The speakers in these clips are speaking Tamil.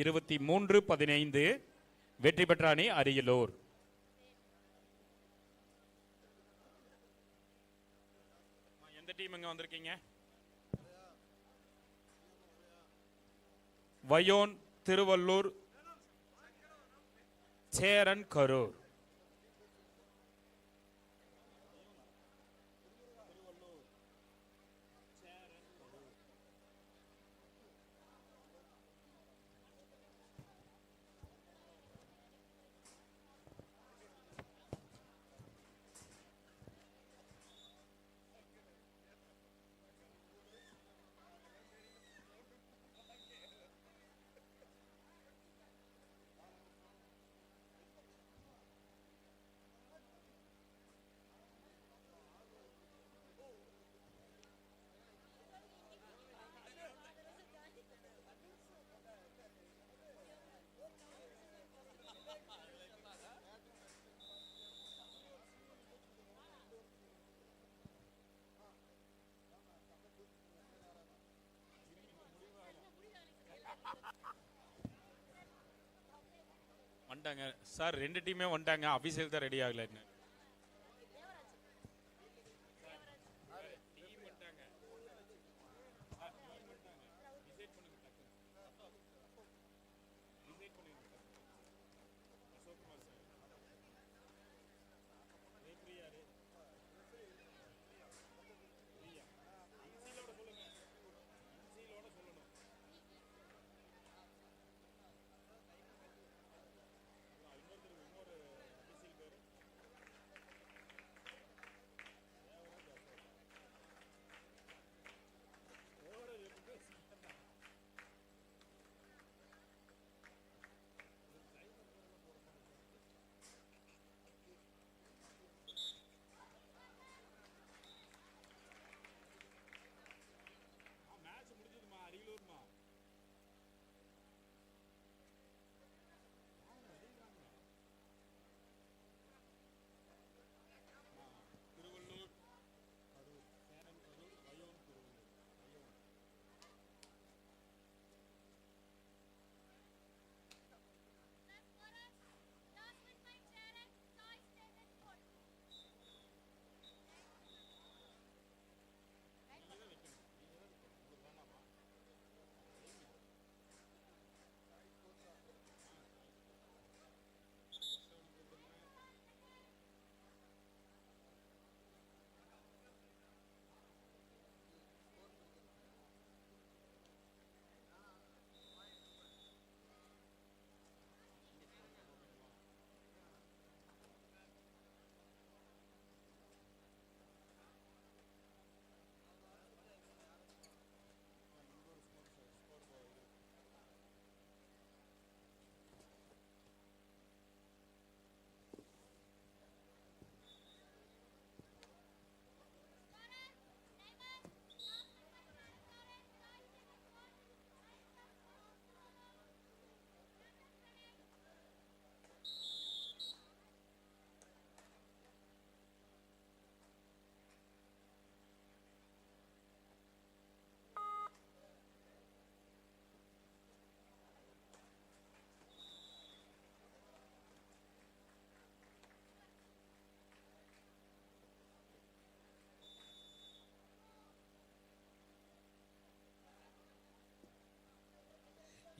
இருபத்தி மூன்று பதினைந்து வெற்றி பெற்ற அணி அரியலூர். எந்த டீம் இங்க வந்திருக்கீங்க? வயோன் திருவள்ளூர் சேரன் கரூர். வந்துட்டாங்க. சார் ரெண்டு டீமே வந்துட்டாங்க. அபிஷேக் தான் ரெடி ஆகலன்னு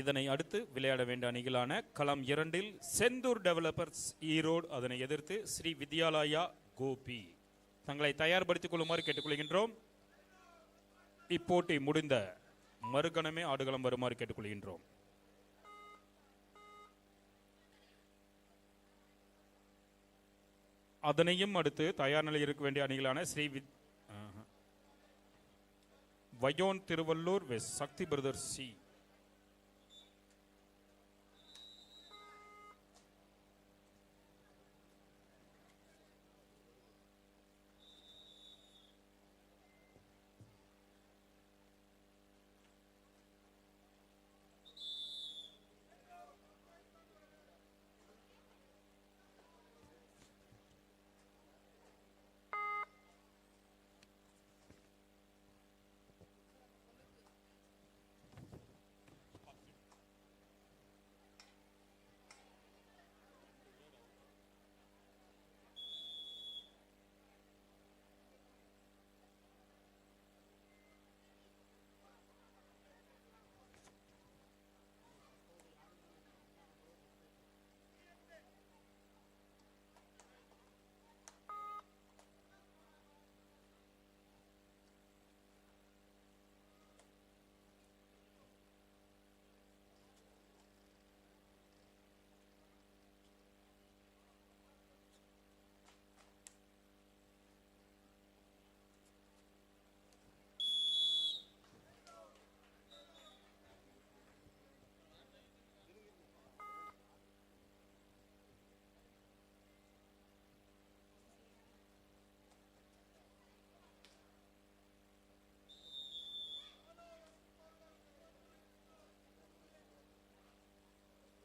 இதனை அடுத்து விளையாட வேண்டிய அணிகளான களம் இரண்டில் செந்தூர் டெவலப்பர்ஸ் ஈரோடு அதனை எதிர்த்து ஸ்ரீ வித்யாலயா கோபி. தங்களை தயார்படுத்திக் கொள்ளுமாறு கேட்டுக்கொள்கின்றோம். இப்போட்டி முடிந்த மறுகணமே ஆடுகளம் வருமாறு கேட்டுக்கொள்கின்றோம். அதனையும் அடுத்து தயார் நிலையில் இருக்க வேண்டிய அணிகளான ஸ்ரீ வித் வயோன் திருவள்ளூர் வெஸ் சக்தி பிரதர் சி.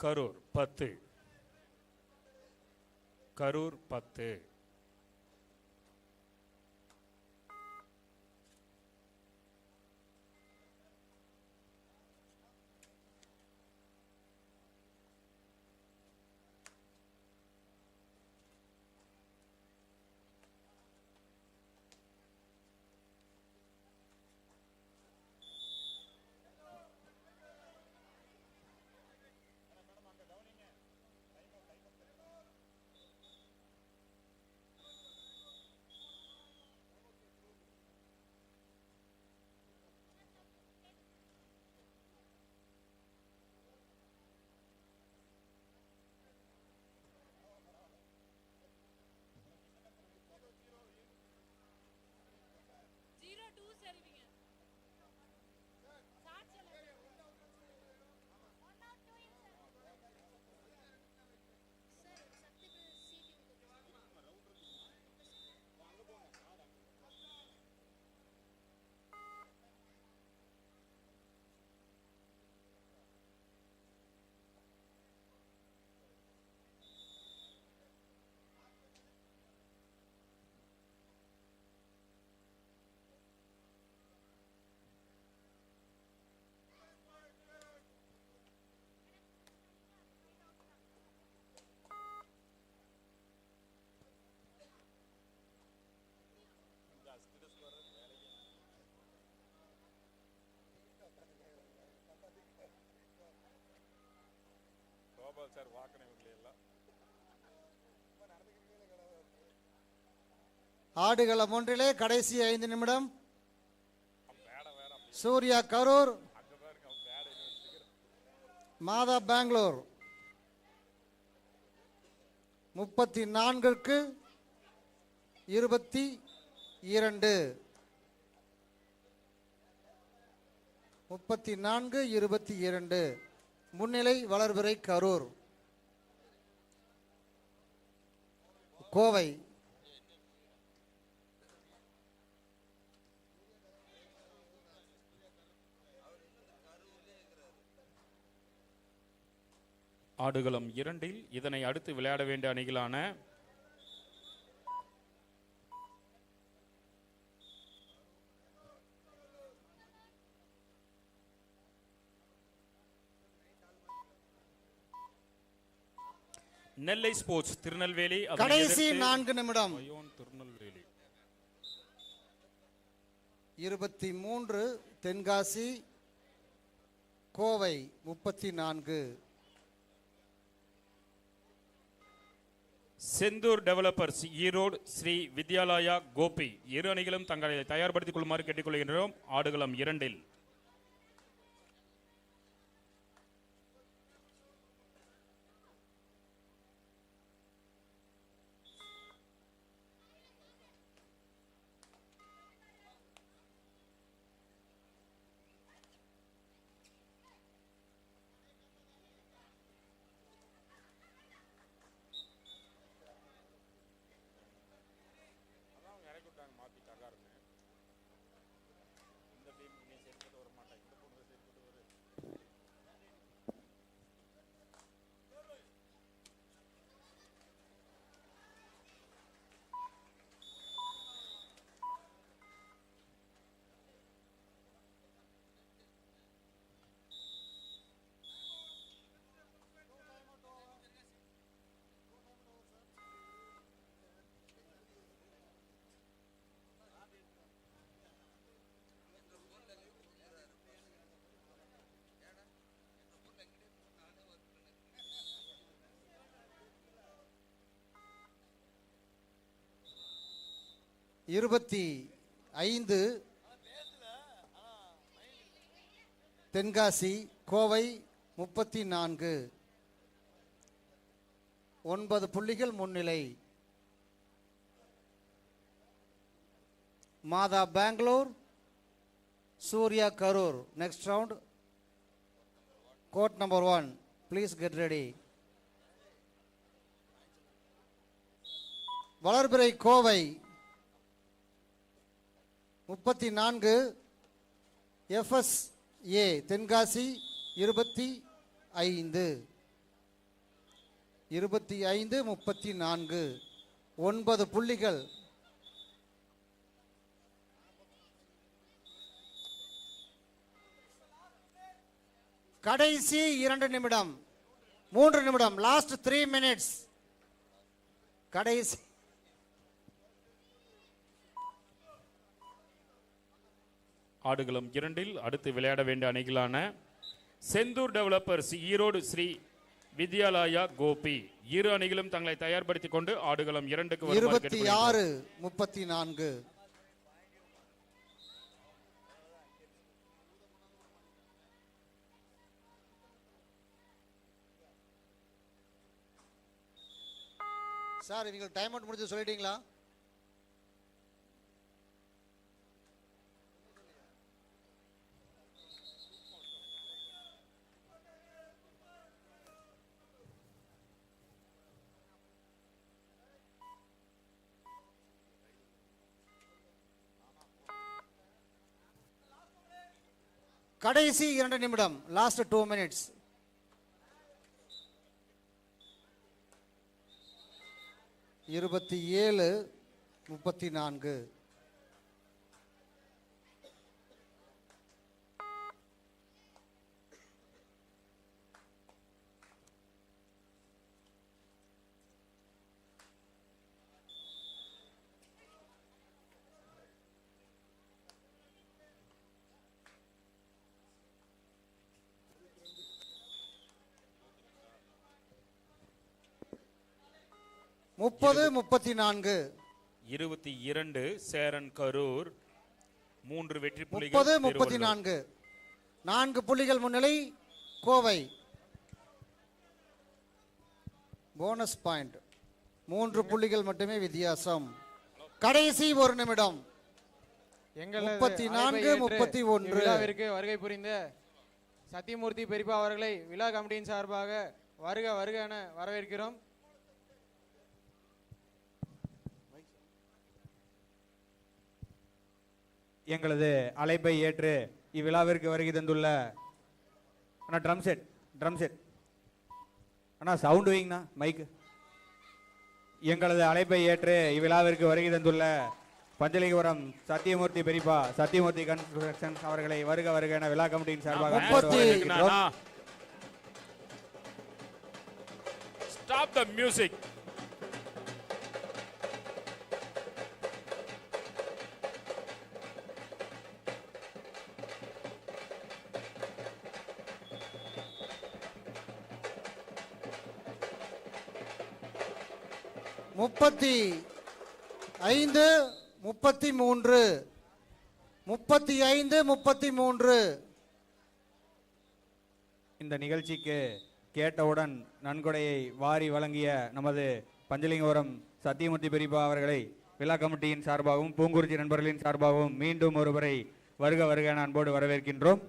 கரூர் பத்து. கரூர் பத்து. கோபால் சார் வாக்கனை எல்லாம் ஆடுகளம் ஒன்றிலே கடைசி ஐந்து நிமிடம். சூர்யா கரூர். மாதா பெங்களூர். முப்பத்தி நான்கிற்கு இருபத்தி இரண்டு. முப்பத்தி நான்கு இருபத்தி இரண்டு. முன்னிலை வளர்பிறை கரூர். கோவை. ஆடுகளம் இரண்டில் இதனை அடுத்து விளையாட வேண்டிய அணிகளான நெல்லை ஸ்போர்ட்ஸ் திருநெல்வேலி கடைசி நான்கு நிமிடம். திருநெல்வேலி. இருபத்தி மூன்று தென்காசி கோவை முப்பத்தி நான்கு செந்தூர் டெவலப்பர்ஸ் ஈரோடு ஸ்ரீ வித்யாலயா கோபி. இரு அணிகளும் தங்களை தயார்படுத்திக் கொள்ளுமாறு கேட்டுக்கொள்கின்றோம். ஆடுகளம் இரண்டில். இருபத்தி ஐந்து தென்காசி கோவை முப்பத்தி நான்கு. ஒன்பது புள்ளிகள் முன்னிலை. Matha Bengaluru Surya Karur. Next round court number one please get ready Valarpirai Kovai முப்பத்தி நான்கு எஃப்எஸ்ஏ தென்காசி இருபத்தி ஐந்து. இருபத்தி ஐந்து முப்பத்தி நான்கு ஒன்பது புள்ளிகள். கடைசி இரண்டு நிமிடம். மூன்று நிமிடம். லாஸ்ட் த்ரீ மினிட்ஸ் கடைசி ஆடுகளம் இரண்டில் அடுத்து விளையாட வேண்டிய அணிகளான செந்தூர் டெவலப்பர்ஸ் ஈரோடு ஸ்ரீ வித்யாலயா கோபி. இரு அணிகளும் தங்களை தயார்படுத்திக் கொண்டு ஆடுகளம் இரண்டுக்கு இருபத்தி. ஆறு முப்பத்தி நான்கு. சார் இவங்க டைம் அவுட் முடிஞ்சு சொல்லிட்டீங்களா? கடைசி இரண்டு நிமிடம் லாஸ்ட் டூ மினிட்ஸ் இருபத்தி ஏழு முப்பத்தி நான்கு. முப்பது முப்பத்தி நான்கு இருபத்தி இரண்டு சேரன் கரூர். மூன்று வெற்றி புள்ளிகள் முப்பது முப்பத்தி. நான்கு நான்கு புள்ளிகள் முன்னிலை கோவை. போனஸ் பாயிண்ட் மூன்று புள்ளிகள் மட்டுமே வித்தியாசம். கடைசி ஒரு நிமிடம். எங்களது முப்பத்தி நான்கு, முப்பத்தி ஒன்று. வருகை புரிந்த சத்தியமூர்த்தி பெரியப்பா அவர்களை விழா கமிட்டியின் சார்பாக வருக வருக என வரவேற்கிறோம். எங்களது அழைப்பை ஏற்று இவ்விழாவிற்கு வருகை தந்துள்ள அண்ணா ட்ரம் செட் ட்ரம் செட் அண்ணா சவுண்ட் வைங்கண்ணா மைக்கு எங்களது அழைப்பை ஏற்று இவ்விழாவிற்கு வருகை தந்துள்ள பஞ்சலிபுரம் சத்தியமூர்த்தி பெரியப்பா சத்தியமூர்த்தி கன்ஸ்ட்ரக்ஷன் அவர்களை வருக வருக என விழா கமிட்டியின் சார்பாக. ஸ்டாப் த மியூசிக் முப்பத்தி ஐந்து முப்பத்தி மூன்று முப்பத்தி ஐந்து முப்பத்தி மூன்று. இந்த நிகழ்ச்சிக்கு கேட்டவுடன் நன்கொடையை வாரி வழங்கிய நமது பஞ்சலிங்கபுரம் சத்தியமூர்த்தி பெரியப்பா அவர்களை விழா கமிட்டியின் சார்பாகவும் பூங்குறிச்சி நண்பர்களின் சார்பாகவும் மீண்டும் ஒருவரை வருக வருக அன்போடு வரவேற்கின்றோம்.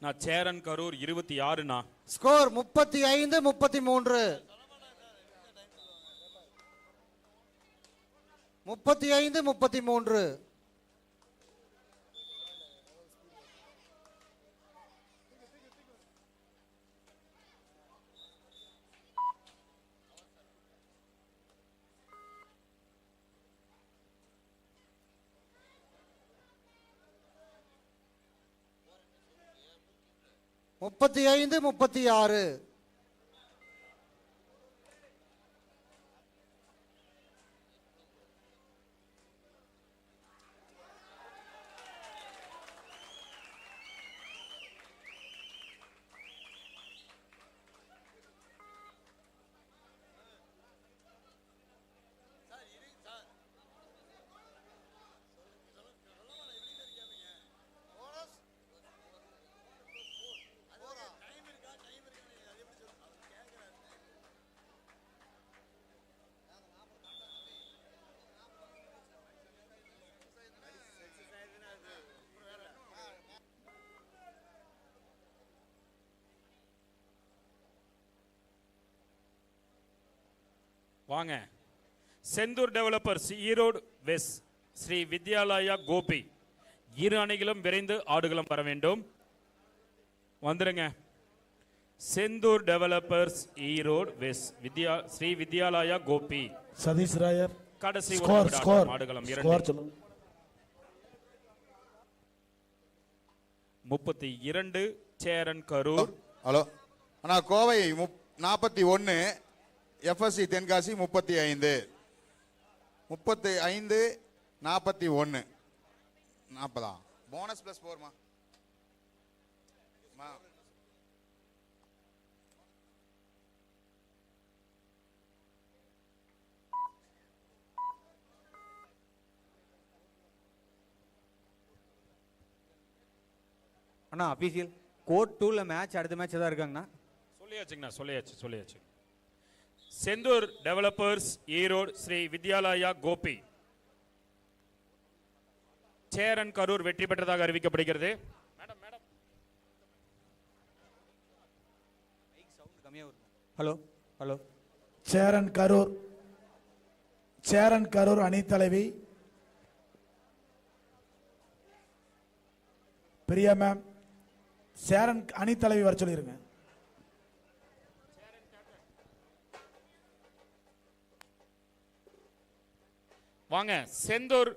நான் சேரன் கரூர் இருபத்தி ஆறுண்ணா ஸ்கோர் முப்பத்தி ஐந்து முப்பத்தி மூன்று. முப்பத்தி ஐந்து முப்பத்தி மூன்று. முப்பத்தி ஐந்து முப்பத்தி ஆறு. வாங்க. செந்தூர் டெவலப்பர்ஸ் ஈரோடு வெஸ் ஸ்ரீ வித்யாலயா கோபி. இரு அணிகளும் விரைந்து ஆடுகளம் வர வேண்டும். வந்துருங்க. Senthur developers Erode west Vidya Sri Vidyalaya Gobi. Satish Rayar. கடைசி. ஆடுகளம் இரண்டு. முப்பத்தி இரண்டு சேரன் கரூர். ஹலோ. அண்ணா கோவை முப் நாற்பத்தி ஒன்று எஃப்எஸ்சி தென்காசி முப்பத்தி ஐந்து. முப்பத்தி ஐந்து நாற்பத்தி ஒன்று நாற்பதா போனஸ் ப்ளஸ் ஃபோர்மா அண்ணா அபிஷியல் கோட் டூவில் மேட்ச் அடுத்த மேட்ச் தான் இருக்காங்கண்ணா? சொல்லியாச்சுங்கண்ணா சொல்லியாச்சு சொல்லியாச்சு. செந்தூர் டெவலப்பர்ஸ் ஈரோடு ஸ்ரீ வித்யாலயா கோபி. சேரன் கரூர் வெற்றி பெற்றதாக அறிவிக்கப்படுகிறது. ஹலோ ஹலோ சேரன் கரூர் சேரன் கரூர் அணி தலைவி. பிரியா மேம் சேரன் அணி தலைவி வர சொல்லிருங்க. வாங்க செந்தூர்